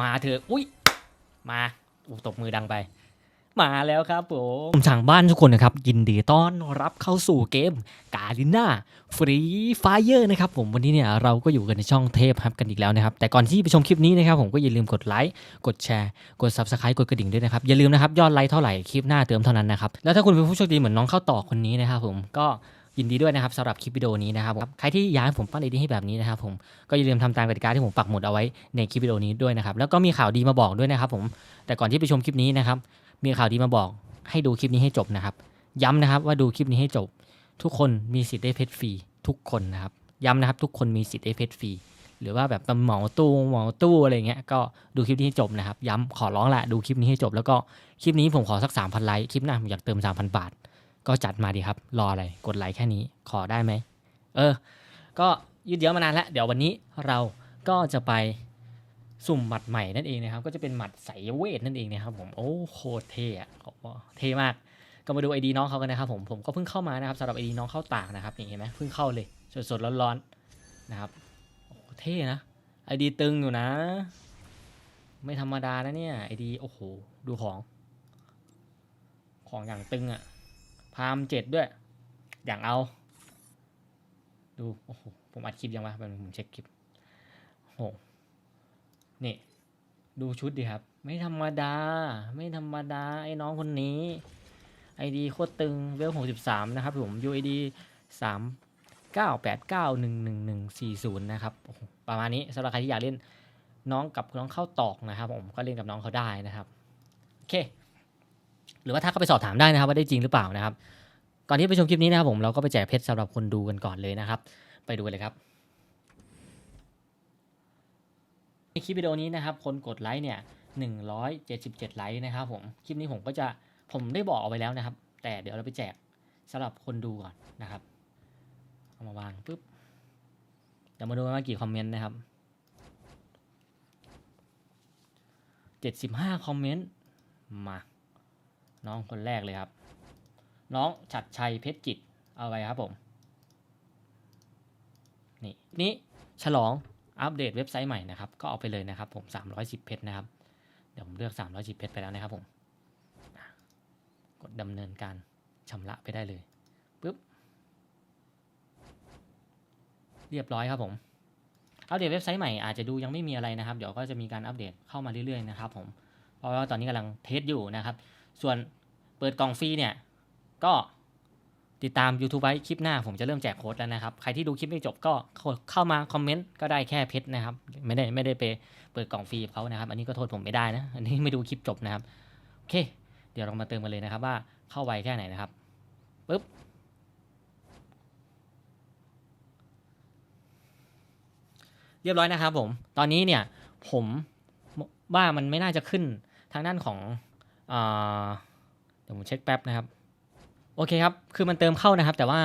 มาเถอะอุ้ยมาอู้ตบมือดังไป มาแล้วครับผมผมสั่งบ้านทุกคนนะครับ ยินดีต้อนรับเข้าสู่เกมกาลิน่าฟรีไฟเออร์นะครับผมวันนี้เนี่ยเราก็อยู่กันในช่องเทพครับกันอีกแล้วนะครับ แต่ก่อนที่ไปชมคลิปนี้นะครับ ผมก็อย่าลืมกดไลค์กดแชร์ กด subscribe กดกระดิ่งด้วยนะครับ อย่าลืมนะครับ ยอดไลค์เท่าไหร่คลิปหน้าเติมเท่านั้นนะครับ แล้วถ้าคุณเป็นผู้โชคดีเหมือนน้องเข้าต่อคนนี้นะครับผมก็ ยินดีด้วยนะครับสำหรับคลิปวิดีโอนี้นะครับใครที่อยากให้ผมปั้นไอเดียให้แบบนี้นะครับผมก็อย่าลืมทำตามกติกาที่ผมปักหมุดเอาไว้ในคลิปวิดีโอนี้ด้วยนะครับแล้วก็มีข่าวดีมาบอกด้วยนะครับผมแต่ก่อนที่ไปชมคลิปนี้นะครับมีข่าวดีมาบอกให้ดูคลิปนี้ให้จบนะครับ ย้ำนะครับว่าดูคลิปนี้ให้จบ ทุกคนมีสิทธิ์ได้เพชรฟรีทุกคนนะครับย้ำนะครับทุกคนมีสิทธิ์ได้เพชรฟรีหรือว่าแบบเหมาตู้เหมาตู้อะไรเงี้ยก็ดูคลิปนี้ให้จบนะครับ ย้ำขอร้องแหละดูคลิปนี้ให้จบ แล้วก็คลิปนี้ผมขอสัก3,000ไลค์คลิปหน้าผมอยากเติม3,000 บาท ก็จัดมาดีครับ รออะไร กดไลค์แค่นี้ ขอได้ไหม เออ ก็ยืดเยื้อมานานแล้ว เดี๋ยววันนี้เราก็จะไปสุ่มหมัดใหม่นั่นเองนะครับ ก็จะเป็นหมัดสายเวทนั่นเองนะครับผม โอ้โคตรเท่อะบอกว่าเท่มาก ก็มาดูไอดีน้องเขากันนะครับผม ผมก็เพิ่งเข้ามานะครับสำหรับไอดีน้องเข้าตากนะครับ นี่เห็นไหมเพิ่งเข้าเลย สดๆร้อนๆนะครับ โอ้เท่นะ ไอดีตึงอยู่นะ ไม่ธรรมดานะเนี่ย ไอดี โอ้โห ดูของ ของอย่างตึงอะ พามเจ็ดด้วย อย่างเอา ดู โอ้โห ผมอัดคลิปยังวะเป็นงผมเช็คคลิปโอ้โหนี่ ดูชุดดิครับ ไม่ธรรมดา ไม่ธรรมดา ไอ้น้องคนนี้ไอดีโคตรตึงเวลหกสิบสามนะครับผม UID สามเก้าแปดเก้าหนึ่งหนึ่งหนึ่งสี่ศูนย์นะครับ ประมาณนี้สำหรับใครที่อยากเล่นน้องกับน้องเข้าตอกนะครับ ผมก็เล่นกับน้องเขาได้นะครับ โอเค หรือว่าถ้าเข้าไปสอบถามได้นะครับว่าได้จริงหรือเปล่านะครับ ก่อนที่ไปชมคลิปนี้นะครับผมเราก็ไปแจกเพชรสำหรับคนดูกันก่อนเลยนะครับ ไปดูเลยครับในคลิปวิดีโอนี้นะครับ คนกดไลค์เนี่ย177 ไลค์นะครับผมคลิปนี้ผมก็จะผมได้บอกเอาไว้แล้วนะครับ แต่เดี๋ยวเราไปแจกสำหรับคนดูก่อนนะครับเอามาวางปุ๊บเดี๋ยวมาดูกันว่ากี่คอมเมนต์นะครับ75คอมเมนต์มา น้องคนแรกเลยครับ น้องฉัดชัยเพชรจิตเอาไว้ครับผมนี่นี้ฉลองอัปเดตเว็บไซต์ใหม่นะครับ ก็เอาไปเลยนะครับ ผม 310 เพชรนะครับ เดี๋ยวผมเลือก 310 เพชรไปแล้วนะครับผม กดดำเนินการชำระไปได้เลยปุ๊บ เรียบร้อยครับผม อัปเดตเว็บไซต์ใหม่อาจจะดูยังไม่มีอะไรนะครับ เดี๋ยวก็จะมีการอัปเดตเข้ามาเรื่อยๆนะครับผม เพราะว่าตอนนี้กำลังเทสอยู่นะครับ ส่วนเปิดกล่องฟรีเนี่ย ก็ติดตาม YouTube ไว้คลิปหน้าผมจะเริ่มแจกโค้ดแล้วนะครับ ใครที่ดูคลิปไม่จบก็เข้ามาคอมเมนต์ก็ได้แค่เพชรนะครับ ไม่ได้ไม่ได้ไปเปิดกล่องฟรีเขานะครับ อันนี้ก็โทษผมไม่ได้นะ อันนี้ไม่ดูคลิปจบนะครับ โอเค เดี๋ยวเรามาเติมกันเลยนะครับว่าเข้าไวแค่ไหนนะครับปึ๊บเรียบร้อยนะครับผม ตอนนี้เนี่ยผมว่ามันไม่น่าจะขึ้นทางด้านของ เดี๋ยวผมเช็คแป๊บนะครับ โอเคครับ คือมันเติมเข้านะครับ แต่ว่า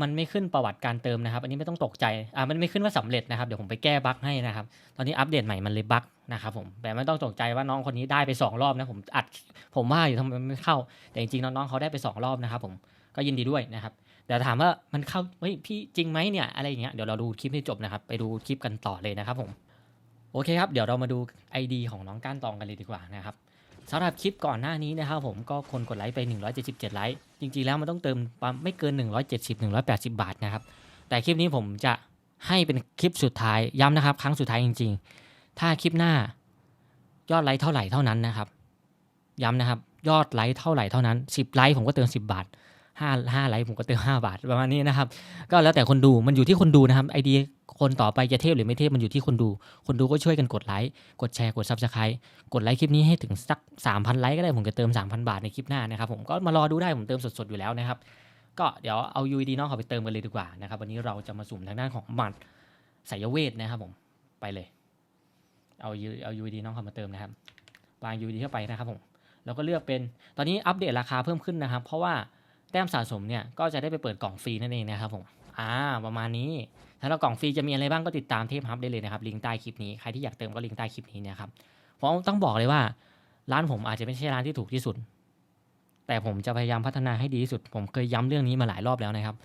มันไม่ขึ้นประวัติการเติมนะครับ อันนี้ไม่ต้องตกใจ อ่า มันไม่ขึ้นว่าสำเร็จนะครับ เดี๋ยวผมไปแก้บั๊กให้นะครับ ตอนนี้อัปเดตใหม่มันเลยบั๊กนะครับผม แต่ไม่ต้องตกใจว่าน้องคนนี้ได้ไปสองรอบนะ ผมอัด ผมว่าอยู่ทำไมมันไม่เข้า แต่จริงๆน้องๆเขาได้ไปสองรอบนะครับ ผม ก็ยินดีด้วยนะครับ แต่ถามว่ามันเข้า เฮ้ย พี่จริงไหมเนี่ย อะไรอย่างเงี้ย เดี๋ยวเราดูคลิปให้จบนะครับ ไปดูคลิปกันต่อเลยนะครับผม โอเคครับ เดี๋ยวเรามาดู ID ของน้องก้านตองกันเลยดีกว่านะครับ สำหรับคลิปก่อนหน้านี้นะครับผมก็คนกดไลค์ไป 177 ไลค์ จริงๆแล้วมันต้องเติมไม่เกิน 170 180 บาทนะครับ แต่คลิปนี้ผมจะให้เป็นคลิปสุดท้ายย้ำนะครับ ครั้งสุดท้ายจริง ๆ ถ้าคลิปหน้ายอดไลค์เท่าไหร่เท่านั้นนะครับ ย้ำนะครับ ยอดไลค์เท่าไหร่เท่านั้น 10 ไลค์ผมก็เติม 10 บาท 5 5ไลค์ผมก็เติม5บาทประมาณนี้นะครับ ก็แล้วแต่คนดูมันอยู่ที่คนดูนะครับไอเดียคนต่อไปจะเทพหรือไม่เทพมันอยู่ที่คนดู คนดูก็ช่วยกันกดไลค์ กดแชร์ กด subscribe กดไลค์คลิปนี้ให้ถึงสัก 3,000 ไลค์ก็ได้ผมจะเติม 3,000 บาทในคลิปหน้านะครับ ผมก็มารอดูได้ผมเติมสดๆอยู่แล้วนะครับ ก็เดี๋ยวเอา UID น้องเขาไปเติมกันเลยดีกว่านะครับ วันนี้เราจะมาสุ่มทางด้านของหมัดสายเวทนะครับผม ไปเลย เอาเอา UID น้องเขามาเติมนะครับวาง UID เข้าไปนะครับผม แล้วก็เลือกเป็น ตอนนี้อัปเดตราคาเพิ่มขึ้นนะครับ เพราะว่า แต้มสะสมเนี่ยก็จะได้ไปเปิดกล่องฟรีนั่นเองนะครับผมอ่าประมาณนี้ถ้าเรากล่องฟรีจะมีอะไรบ้างก็ติดตามเทพฮับได้เลยนะครับลิงก์ใต้คลิปนี้ใครที่อยากเติมก็ลิงก์ใต้คลิปนี้นะครับเพราะต้องบอกเลยว่าร้านผมอาจจะไม่ใช่ร้านที่ถูกที่สุด แต่ผมจะพยายามพัฒนาให้ดีที่สุด ผมเคยย้ำเรื่องนี้มาหลายรอบแล้วนะครับ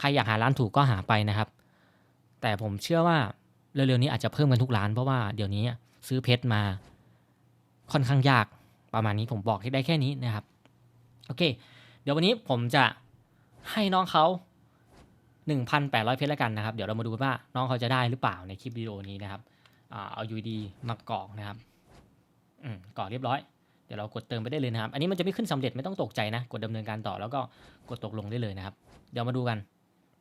ใครอยากหาร้านถูกก็หาไปนะครับ แต่ผมเชื่อว่าเร็วๆนี้อาจจะเพิ่มกันทุกร้านเพราะว่าเดี๋ยวนี้ซื้อเพชรมาค่อนข้างยากประมาณนี้ผมบอกได้แค่นี้นะครับ โอเค เดี๋ยววันนี้ผมจะให้น้องเขา 1,800 เพชรแล้วกันนะครับ เดี๋ยวเรามาดูว่าน้องเขาจะได้หรือเปล่าในคลิปวิดีโอนี้นะครับอ่าเอา UD มากรอกนะครับอืมกรอกเรียบร้อย เดี๋ยวเรากดเติมไปได้เลยนะครับ อันนี้มันจะไม่ขึ้นสำเร็จไม่ต้องตกใจนะ กดดำเนินการต่อแล้วก็กดตกลงได้เลยนะครับ เดี๋ยวมาดูกัน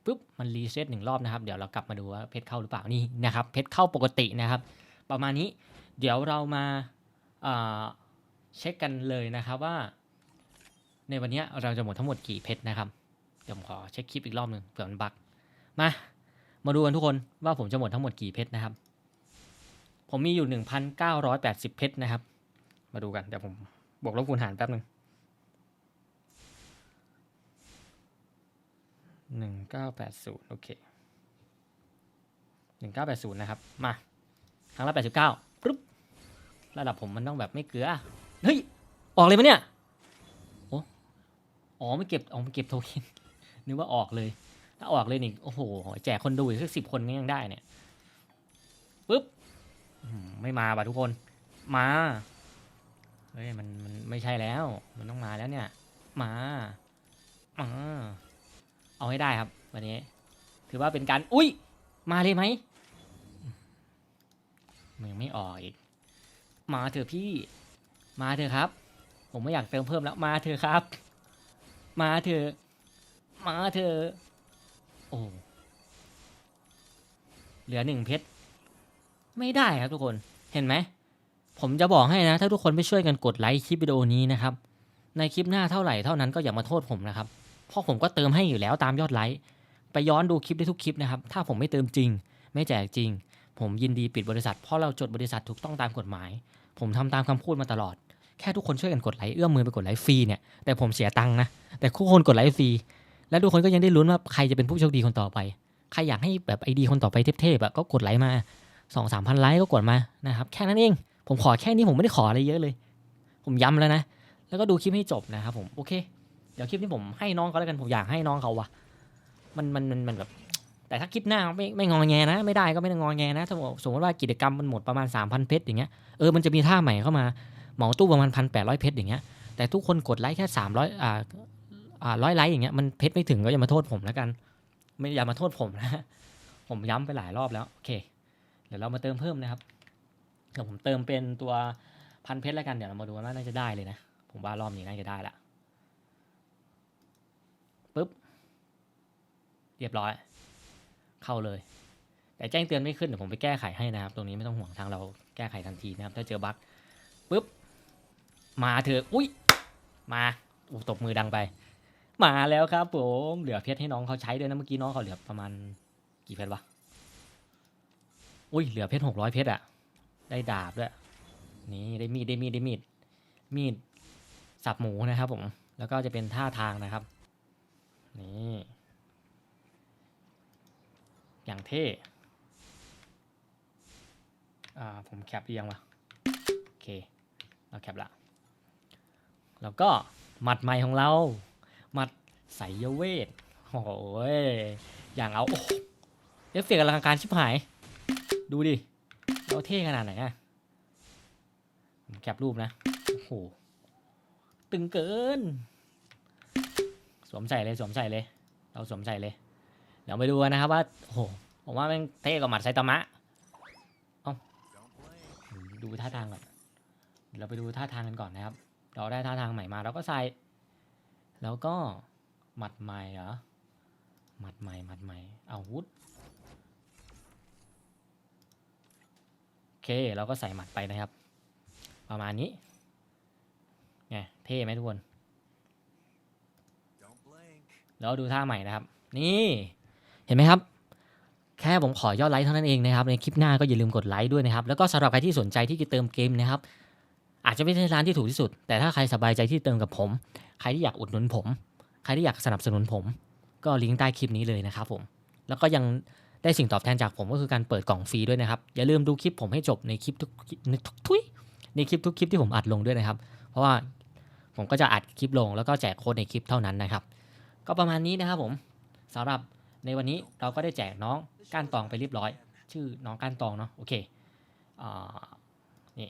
ปุ๊บมันรีเซ็ตหนึ่งรอบนะครับ เดี๋ยวเรากลับมาดูว่าเพชรเข้าหรือเปล่านี่นะครับ เพชรเข้าปกตินะครับ ประมาณนี้ เดี๋ยวเรามาเช็คกันเลยนะครับว่า ในวันนี้เราจะหมดทั้งหมดกี่เพชรนะครับเดี๋ยวผมขอเช็คคลิปอีกรอบหนึ่งเผื่อมันบักมามาดูกันทุกคนว่าผมจะหมดทั้งหมดกี่เพชรนะครับ ผมมีอยู่ 1,980 เพชรนะครับ มาดูกันเดี๋ยวผมบวกลบคูณหารแป๊บหนึ่งหนึ่งเก้าแปดศูนย์โอเคหนึ่งเก้าแปดศูนย์นะครับ มา ครั้งละแปดสิบเก้าปุ๊บ ระดับผมมันต้องแบบไม่เกลือ เฮ้ย ออกเลยปะเนี่ย อ๋อไม่เก็บอ๋อไม่เก็บโทเค็นนึกว่าออกเลย ถ้าออกเลยนี่โอ้โหแจกคนดูอีกสักสิบคนก็ยังได้เนี่ยปุ๊บไม่มาว่ะทุกคน มาเฮ้ยมันมันไม่ใช่แล้ว มันต้องมาแล้วเนี่ย มามาเอาให้ได้ครับ วันนี้ ถือว่าเป็นการอุ้ยมาเลยไหมมันยังไม่ออกอีก มาเถอะพี่ มาเถอะครับ ผมไม่อยากเติมเพิ่มแล้วมาเถอะครับ มาเถอะมาเถอะโอ้เหลือหนึ่งเพชรไม่ได้ครับทุกคนเห็นไหม ผมจะบอกให้นะ ถ้าทุกคนไม่ช่วยกันกดไลค์คลิปวิดีโอนี้นะครับ ในคลิปหน้าเท่าไหร่เท่านั้นก็อย่ามาโทษผมนะครับ เพราะผมก็เติมให้อยู่แล้วตามยอดไลค์ไปย้อนดูคลิปได้ทุกคลิปนะครับ ถ้าผมไม่เติมจริง ไม่แจกจริง ผมยินดีปิดบริษัท เพราะเราจดบริษัทถูกต้องตามกฎหมาย ผมทำตามคำพูดมาตลอด แค่ทุกคนช่วยกันกดไลค์เอื้อมมือไปกดไลค์ฟรีเนี่ยแต่ผมเสียตังค์นะแต่ทุกคนกดไลค์ฟรีและทุกคนก็ยังได้ลุ้นว่าใครจะเป็นผู้โชคดีคนต่อไป ใครอยากให้แบบไอดีคนต่อไปเทพๆอะก็กดไลค์มาสองสามพันไลค์ก็กดมานะครับแค่นั้นเอง ผมขอแค่นี้ผมไม่ได้ขออะไรเยอะเลย ผมย้ำแล้วนะ แล้วก็ดูคลิปให้จบนะครับผมโอเค เดี๋ยวคลิปนี้ผมให้น้องเขาแล้วกันผมอยากให้น้องเขาวะมันมันมันมันแบบแต่ถ้าคลิปหน้าไม่ไม่งอแงนะ ไม่ได้ก็ไม่ต้องงอแงนะถ้าสมมติว่ากิจกรรมมันหมดประมาณ3,000เพชรอย่างเงี้ยเออมันจะมีท่าใหม่เข้ามา เหมาตู้ประมาณพันแปดร้อยเพชรอย่างเงี้ยแต่ทุกคนกดไลค์แค่สามร้อยอ่าอ่าร้อยไลค์อย่างเงี้ยมันเพชรไม่ถึงก็อย่ามาโทษผมแล้วกัน ไม่อย่ามาโทษผมนะผมย้ำไปหลายรอบแล้วโอเค เดี๋ยวเรามาเติมเพิ่มนะครับเดี๋ยวผมเติมเป็นตัวพันเพชรแล้วกันเดี๋ยวเรามาดูว่าน่าจะได้เลยนะ ผมว่ารอบนี้น่าจะได้ละปึ๊บเรียบร้อย เข้าเลย แต่แจ้งเตือนไม่ขึ้นเดี๋ยวผมไปแก้ไขให้นะครับ ตรงนี้ไม่ต้องห่วงทางเราแก้ไขทันทีนะครับ ถ้าเจอบั๊กปึ๊บ มาเถอะอุ้ยมาอู้ตบมือดังไป มาแล้วครับผมเหลือเพชรให้น้องเขาใช้ด้วยนะเมื่อกี้น้องเขาเหลือประมาณกี่เพชรวะอุ้ยเหลือเพชรหกร้อยเพชรอะได้ดาบด้วยนี่ได้มีดได้มีดได้มีดมีดสับหมูนะครับผมแล้วก็จะเป็นท่าทางนะครับนี่อย่างเท่อ่าผมแคปหรือยังวะโอเคเราแคปละ แล้วก็หมัดใหม่ของเรา หมัดใสยเวท โอ้ย อย่างเอาโอ้โหเอฟเฟกต์อลังการชิบหาย ดูดิ เราเท่ขนาดไหนอะผมแคปรูปนะ โอ้โห ตึงเกิน สวมใส่เลยสวมใส่เลย เราสวมใส่เลย เดี๋ยวไปดูนะครับว่า โอ้โห ผมว่าม่งเท่กว่าหมัดไซตามะ เอ้า ดูท่าทางก่อน เราไปดูท่าทางกันก่อนนะครับ เราได้ท่าทางใหม่มาเราก็ใส่ แล้วก็หมัดใหม่เหรอหมัดใหม่หมัดใหม่อาวุธโอเคเราก็ใส่หมัดไปนะครับ ประมาณนี้ไงเท่ไหมทุกคนแล้วดูท่าใหม่นะครับ นี่เห็นไหมครับ แค่ผมขอยอดไลค์เท่านั้นเองนะครับ ในคลิปหน้าก็อย่าลืมกดไลค์ด้วยนะครับ แล้วก็สำหรับใครที่สนใจที่จะเติมเกมนะครับ อาจจะไม่ใช่ร้านที่ถูกที่สุด แต่ถ้าใครสบายใจที่เติมกับผม ใครที่อยากอุดหนุนผม ใครที่อยากสนับสนุนผม ก็ลิงก์ใต้คลิปนี้เลยนะครับผม แล้วก็ยังได้สิ่งตอบแทนจากผมก็คือการเปิดกล่องฟรีด้วยนะครับ อย่าลืมดูคลิปผมให้จบในคลิปทุกในทุกทุยในคลิปทุกคลิปที่ผมอัดลงด้วยนะครับ เพราะว่าผมก็จะอัดคลิปลงแล้วก็แจกโค้ดในคลิปเท่านั้นนะครับ ก็ประมาณนี้นะครับผมสำหรับในวันนี้เราก็ได้แจกน้องก้านตองไปเรียบร้อย ชื่อน้องก้านตองเนาะโอเคอ่านี่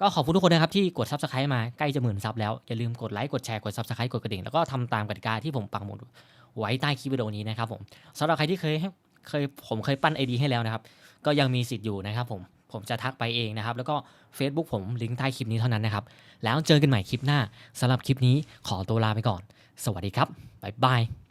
ก็ขอบคุณทุกคนนะครับที่กด subscribe มาใกล้จะหมื่นซับแล้ว อย่าลืมกดไลค์กดแชร์กด subscribe กดกระดิ่ง แล้วก็ทำตามกติกาที่ผมปักหมุดไว้ใต้คลิปวิดีโอนี้นะครับผมสำหรับใครที่เคยเคยผมเคยปั้น ID ให้แล้วนะครับ ก็ยังมีสิทธิ์อยู่นะครับผมผมจะทักไปเองนะครับ แล้วก็ Facebook ผมลิงก์ใต้คลิปนี้เท่านั้นนะครับ แล้วเจอกันใหม่คลิปหน้าสำหรับคลิปนี้ขอตัวลาไปก่อน สวัสดีครับบ๊ายบาย